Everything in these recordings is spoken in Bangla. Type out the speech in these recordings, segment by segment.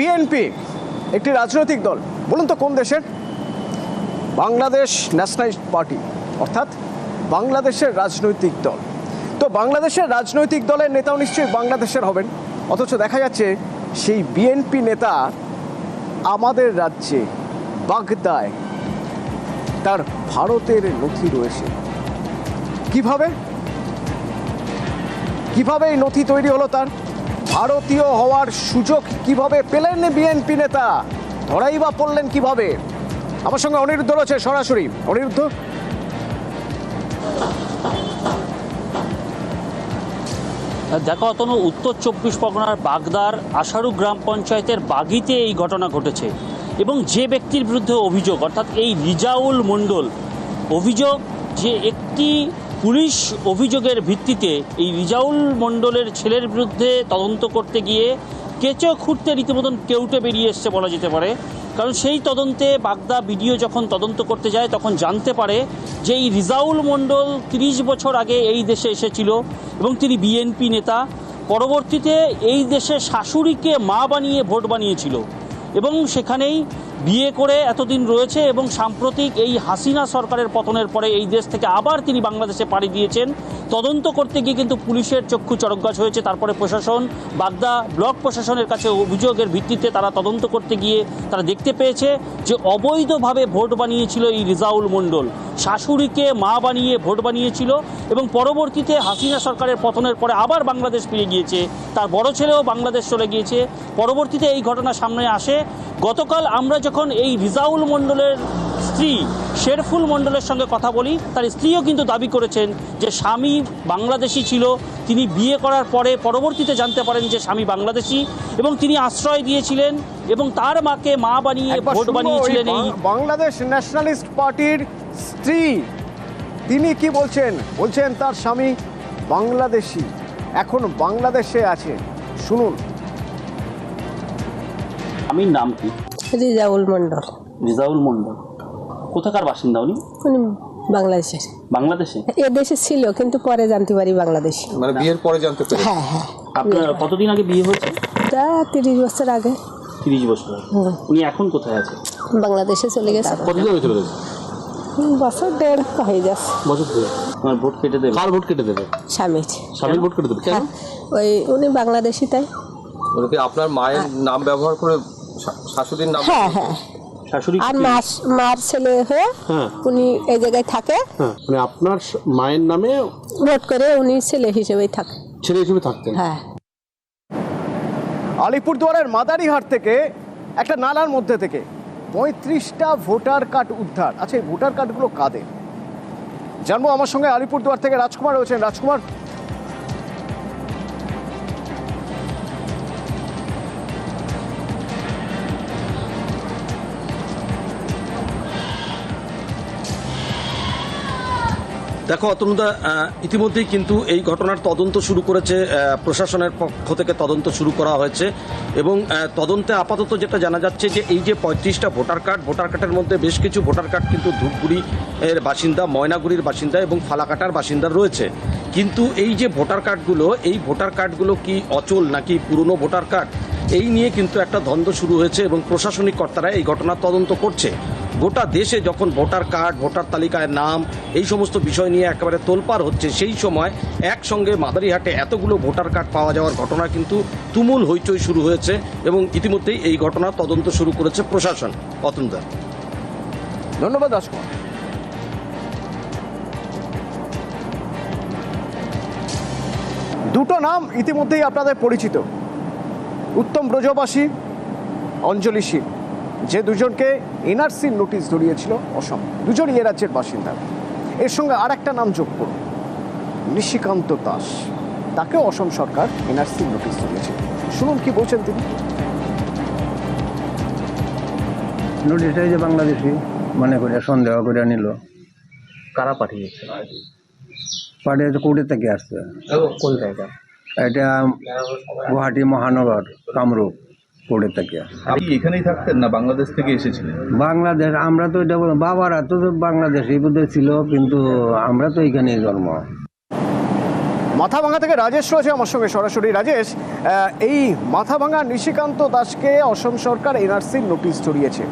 বিএনপি একটি রাজনৈতিক দল। বলুন তো কোন দেশের? বাংলাদেশ ন্যাশনালিস্ট পার্টি, অর্থাৎ বাংলাদেশের রাজনৈতিক দল। তো বাংলাদেশের রাজনৈতিক দলের নেতাও নিশ্চয়ই বাংলাদেশের হবেন। অথচ দেখা যাচ্ছে সেই বিএনপি নেতা আমাদের রাজ্যে বাগদায় তার ভারতের নথি রয়েছে। কীভাবে? কীভাবে এই নথি তৈরি হলো তার? ভারতীয় হওয়ার সুযোগ কীভাবে পেলেন বিএনপি নেতা? ধরাই বা পড়লেন কীভাবে? আমার সঙ্গে অনিরুদ্ধ রয়েছে সরাসরি। অনিরুদ্ধ? দেখো, অতনু, উত্তর চব্বিশ পরগনার বাগদার আশারু গ্রাম পঞ্চায়েতের বাগিতে এই ঘটনা ঘটেছে এবং যে ব্যক্তির বিরুদ্ধে অভিযোগ, অর্থাৎ এই রিজাউল মণ্ডল অভিযোগ যে একটি পুলিশ অভিযোগের ভিত্তিতে এই রিজাউল মণ্ডলের ছেলের বিরুদ্ধে তদন্ত করতে গিয়ে কেঁচো খুঁড়তে রীতিমতন কেউটে বেরিয়ে এসছে বলা যেতে পারে। কারণ সেই তদন্তে বাগদা বিডিও যখন তদন্ত করতে যায়, তখন জানতে পারে যে এই রিজাউল মণ্ডল তিরিশ বছর আগে এই দেশে এসেছিল এবং তিনি বিএনপি নেতা। পরবর্তীতে এই দেশে শাশুড়িকে মা বানিয়ে ভোট বানিয়েছিল এবং সেখানেই বিয়ে করে এতদিন রয়েছে এবং সাম্প্রতিক এই হাসিনা সরকারের পতনের পরে এই দেশ থেকে আবার তিনি বাংলাদেশে পাড়ি দিয়েছেন। তদন্ত করতে গিয়ে কিন্তু পুলিশের চক্ষু চরকগাছ হয়েছে। তারপরে প্রশাসন, বাগদা ব্লক প্রশাসনের কাছে অভিযোগের ভিত্তিতে তারা তদন্ত করতে গিয়ে তারা দেখতে পেয়েছে যে অবৈধভাবে ভোট বানিয়েছিল এই রিজাউল মণ্ডল। শাশুড়িকে মা বানিয়ে ভোট বানিয়েছিল এবং পরবর্তীতে হাসিনা সরকারের পতনের পরে আবার বাংলাদেশ ফিরে গিয়েছে। তার বড় ছেলেও বাংলাদেশ চলে গিয়েছে। পরবর্তীতে এই ঘটনা সামনে আসে। গতকাল আমরা যখন এই রিজাউল মণ্ডলের স্ত্রী শেরফুল মণ্ডলের সঙ্গে কথা বলি তার স্ত্রীও কিন্তু দাবি করেছেন যে স্বামী বাংলাদেশি ছিল তিনি বিয়ে করার পরে পরবর্তীতে জানতে পারেন যে স্বামী বাংলাদেশি এবং তিনি আশ্রয় দিয়েছিলেন এবং তার মাকে মা বানিয়ে ভোট বানিয়েছিলেন এই বাংলাদেশ ন্যাশনালিস্ট পার্টির স্ত্রী তিনি কি বলছেন? বলছেন তার স্বামী বাংলাদেশি এখন বাংলাদেশে আছে শুনুন। স্বামীর নাম কি? রিজাউল মন্ডল রিজাউল মণ্ডল। কোথাকার বাসিন্দা উনি? উনি বাংলাদেশের বাংলাদেশে? এ দেশে ছিল কিন্তু পরে জানতে পারি বাংলাদেশ। মানে বিয়ের পরে জানতে পেরে হ্যাঁ হ্যাঁ। আপনার কতদিন আগে বিয়ে হয়েছে? তা তিরিশ বছর আগে। তিরিশ বছর আগে। উনি এখন কোথায় আছে? বাংলাদেশে চলে গেছে। কতদিন হয়ে চলে গেছে? বছর দেড় হয়ে যাচ্ছে বছর ধরে আমার ভোট কেটে দেবে? কার ভোট কেটে দেবে? স্বামীর। স্বামীর ভোট কেটে দেবে? কেন? হ্যাঁ ওই উনি বাংলাদেশি তাই। মানে কি আপনার মায়ের নাম ব্যবহার করে শাশুড়ির নাম হ্যাঁ হ্যাঁ। শাশুড়ি আর মার মার ছেলে হয়ে হ্যাঁ। উনি এই জায়গায় থাকে। হ্যাঁ মানে আপনার মায়ের নামে ভোট করে উনি ছেলে হিসেবেই থাকে। ছেলে হিসেবে থাকতেন। হ্যাঁ। আলিপুরদুয়ারের মাদারিহাট থেকে একটা নালার মধ্যে থেকে পঁয়ত্রিশটা ভোটার কার্ড উদ্ধার। আচ্ছা এই ভোটার কার্ডগুলো কাদের? জানব আমার সঙ্গে আলিপুরদুয়ার থেকে রাজকুমার রয়েছেন। রাজকুমার দেখো, অতনুদা ইতিমধ্যেই কিন্তু এই ঘটনার তদন্ত শুরু করেছে প্রশাসনের পক্ষ থেকে তদন্ত শুরু করা হয়েছে এবং তদন্তে আপাতত যেটা জানা যাচ্ছে যে এই যে পঁয়ত্রিশটা ভোটার কার্ড, ভোটার কার্ডের মধ্যে বেশ কিছু ভোটার কার্ড কিন্তু ধূপগুড়ি এর বাসিন্দা, ময়নাগুড়ির বাসিন্দা এবং ফালাকাটার বাসিন্দা রয়েছে। কিন্তু এই যে ভোটার কার্ডগুলো, এই ভোটার কার্ডগুলো কি অচল নাকি পুরনো ভোটার কার্ড? এই নিয়ে কিন্তু একটা দ্বন্দ্ব শুরু হয়েছে এবং প্রশাসনিক কর্তারা এই ঘটনার তদন্ত করছে। গোটা দেশে যখন ভোটার কার্ড, ভোটার তালিকায় নাম, এই সমস্ত বিষয় নিয়ে একেবারে তোলপাড় হচ্ছে, সেই সময় একসঙ্গে মাদারিহাটে এতগুলো ভোটার কার্ড পাওয়া যাওয়ার ঘটনা কিন্তু তুমুল হইচই শুরু হয়েছে এবং ইতিমধ্যেই এই ঘটনার তদন্ত শুরু করেছে প্রশাসন। অতনুদা ধন্যবাদ, রাজকুমার। দুটো নাম ইতিমধ্যেই আপনাদের পরিচিত। উত্তম ব্রজবাসী, অঞ্জলি শীল। যে দুজনকে এনআরসির নোটিশ ধরিয়েছিল অসম। দুজনই এ রাজ্যের বাসিন্দা। এর সঙ্গে আর একটা নাম যোগ করুন। নিশিকান্ত দাস। তাকেও অসম সরকার এনআরসির নোটিশ ধরিয়েছে। শুনুন কি বলছেন তিনি। নোটিশটাই যে বাংলাদেশি মনে করে সন্দেহ করে নিল। কারা পাঠিয়েছে? পাঠিয়েছে কোর্টে থেকে আসছে। কোন জায়গা? এটা গুয়াহাটি মহানগর কামরূপ। কোর্টে থেকে। আপনি এখানেই থাকতেন না বাংলাদেশ থেকে এসেছিলেন? বাংলাদেশ আমরা তো এটা বল- বাবারা তো বাংলাদেশি বোধহয় ছিল কিন্তু আমরা তো এখানেই জন্ম। মাথাভাঙা থেকে রাজেশ রয়েছে আমার সঙ্গে সরাসরি। রাজেশ আহ, এই মাথাভাঙা নিশিকান্ত দাসকে অসম সরকার এনআরসির নোটিশ ছড়িয়েছে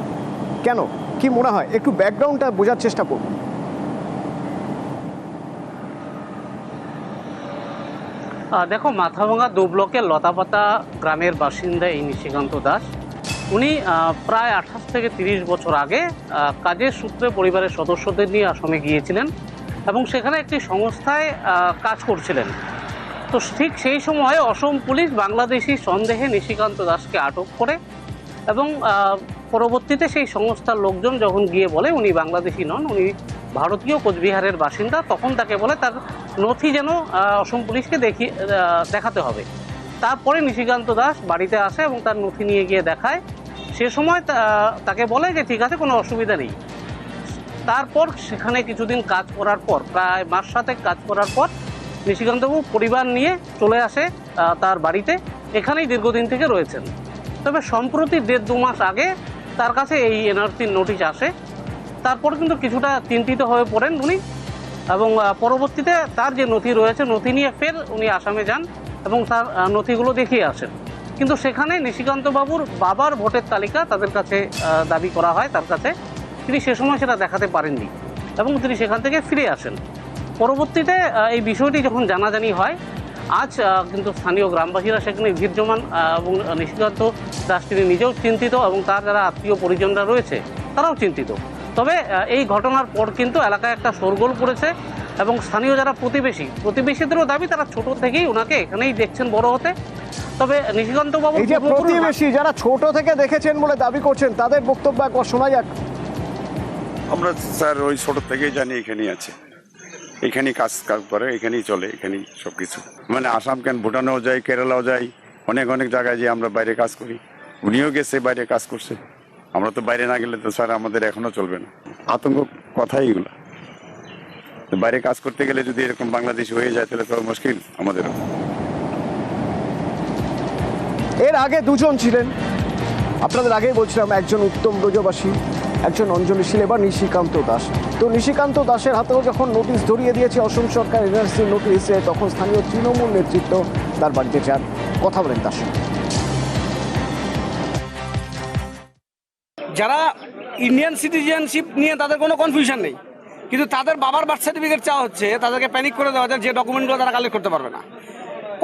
কেন? কি মনে হয়? একটু ব্যাকগ্রাউন্ডটা বোঝার চেষ্টা করুন। দেখো মাথাভাঙা দু ব্লকের লতাপাতা গ্রামের বাসিন্দা এই নিশিকান্ত দাস। উনি প্রায় আঠাশ থেকে তিরিশ বছর আগে কাজের সূত্রে পরিবারের সদস্যদের নিয়ে আসামে গিয়েছিলেন এবং সেখানে একটি সংস্থায় কাজ করছিলেন। তো ঠিক সেই সময় অসম পুলিশ বাংলাদেশি সন্দেহে নিশিকান্ত দাসকে আটক করে এবং পরবর্তীতে সেই সংস্থার লোকজন যখন গিয়ে বলে উনি বাংলাদেশি নন, উনি ভারতীয় কোচবিহারের বাসিন্দা, তখন তাকে বলে তার নথি যেন অসম পুলিশকে দেখি দেখাতে হবে। তারপরে নিশিকান্ত দাস বাড়িতে আসে এবং তার নথি নিয়ে গিয়ে দেখায়। সে সময় তাকে বলে যে, ঠিক আছে, কোনো অসুবিধা নেই। তারপর সেখানে কিছুদিন কাজ করার পর, প্রায় মাস সাথে কাজ করার পর, নিশিকান্তবাবু পরিবার নিয়ে চলে আসে তার বাড়িতে। এখানেই দীর্ঘদিন থেকে রয়েছেন। তবে সম্প্রতি দেড় দু মাস আগে তার কাছে এই এনআরসির নোটিশ আসে। তারপর কিন্তু কিছুটা চিন্তিত হয়ে পড়েন উনি। এবং পরবর্তীতে তার যে নথি রয়েছে, নথি নিয়ে ফের উনি আসামে যান এবং তার নথিগুলো দেখিয়ে আসেন। কিন্তু সেখানে নিশিকান্ত বাবুর বাবার ভোটের তালিকা তাদের কাছে দাবি করা হয় তার কাছে। তিনি সে সময় সেটা দেখাতে পারেননি এবং তিনি সেখান থেকে ফিরে আসেন। পরবর্তীতে এই বিষয়টি যখন জানাজানি হয়, আজ কিন্তু স্থানীয় গ্রামবাসীরা সেখানে ভিড় এবং নিশিকান্ত দাস তিনি নিজেও চিন্তিত এবং তার যারা আত্মীয় পরিজনরা রয়েছে, তারাও চিন্তিত। তবে এই ঘটনার পর কিন্তু এলাকায় একটা শোরগোল পড়েছে এবং স্থানীয় যারা প্রতিবেশী প্রতিবেশীদেরও দাবি তারা ছোট থেকেই ওনাকে এখানেই দেখছেন বড় হতে। তবে নিশিকান্ত বাবু এই যে প্রতিবেশী যারা ছোট থেকে দেখেছেন বলে দাবি করছেন তাদের বক্তব্য একবার শোনা যাক। আমরা স্যার ওই ছোট থেকেই জানি এখানেই আছে। এখানেই কাজ কাজ করে এখানেই চলে এখানেই সব কিছু মানে আসাম কেন ভুটানেও যাই কেরালাও যাই অনেক অনেক জায়গায় যে আমরা বাইরে কাজ করি। উনিও গেছে বাইরে কাজ করছে। আমরা তো বাইরে না গেলে তো স্যার আমাদের এখনও চলবে না। আতঙ্ক কথাই এগুলো। বাইরে কাজ করতে গেলে যদি এরকম বাংলাদেশ হয়ে যায়, তাহলে তো মুশকিল আমাদেরও এর আগে দুজন ছিলেন। আপনাদের আগেই বলছিলাম, একজন উত্তম ব্রজবাসী, একজন অঞ্জলি শীল এবার নিশিকান্ত দাস। তো নিশিকান্ত দাসের হাতেও যখন নোটিশ ধরিয়ে দিয়েছে অসম সরকার এনআরসি নোটিশে তখন স্থানীয় তৃণমূল নেতৃত্ব তার বাড়িতে যান। কথা বলেন তার সঙ্গে। যারা ইন্ডিয়ান সিটিজেনশিপ নিয়ে তাদের কোনো কনফিউশন নেই। কিন্তু তাদের বাবার বার্থ সার্টিফিকেট চাওয়া হচ্ছে, তাদেরকে প্যানিক করে দেওয়া যায় যে ডকুমেন্টগুলো তারা কালেক্ট করতে পারবে না।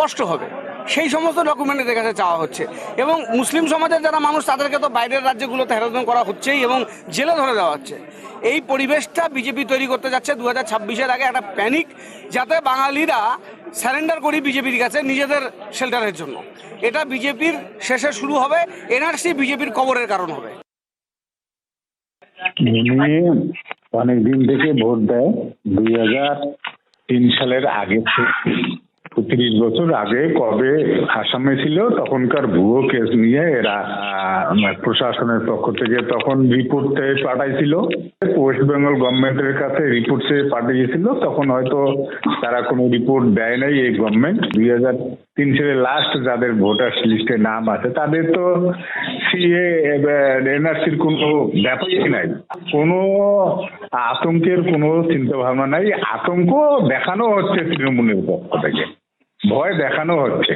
কষ্ট হবে। সেই সমস্ত ডকুমেন্ট এদের কাছে চাওয়া হচ্ছে। এবং মুসলিম সমাজের যারা মানুষ, তাদেরকে তো বাইরের রাজ্যগুলোতে হ্যারাসমেন্ট করা হচ্ছেই এবং জেলে ধরে দেওয়া হচ্ছে। এই পরিবেশটা বিজেপি তৈরি করতে যাচ্ছে দু হাজার ছাব্বিশের আগে। একটা প্যানিক যাতে বাঙালিরা স্যারেন্ডার করি বিজেপির কাছে নিজেদের শেল্টারের জন্য। এটা বিজেপির শেষে শুরু হবে। এনআরসি বিজেপির কবরের কারণ হবে। উনি অনেক দিন থেকে ভোট দেয়। দুই হাজার তিন সালের আগে তিরিশ বছর আগে কবে আসামে ছিল, তখনকার ভুয়ো কেস নিয়ে এরা প্রশাসনের পক্ষ থেকে তখন রিপোর্ট পাঠাইছিল। ওয়েস্ট বেঙ্গল গভর্নমেন্টের কাছে রিপোর্ট সে পাঠিয়েছিল। তখন হয়তো তারা কোনো রিপোর্ট দেয় নাই এই গভর্নমেন্ট দুই হাজার তিন সালে লাস্ট যাদের ভোটার লিস্টে নাম আছে, তাদের তো সিএ এনআরসির কোনো ব্যাপারই নাই। কোনো আতঙ্কের কোনো চিন্তা ভাবনা নাই, আতঙ্ক দেখানো হচ্ছে তৃণমূলের পক্ষ থেকে। ভয় দেখানো হচ্ছে।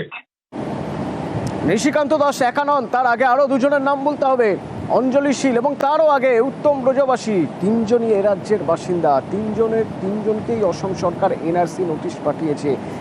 নিশিকান্ত দাস একা নন, তার আগে আরও দুজনের নাম বলতে হবে। অঞ্জলি শীল এবং তারও আগে উত্তম ব্রজবাসী। তিনজনই এ রাজ্যের বাসিন্দা, তিনজনের, তিনজনকেই অসম সরকার, এনআরসি নোটিশ পাঠিয়েছে।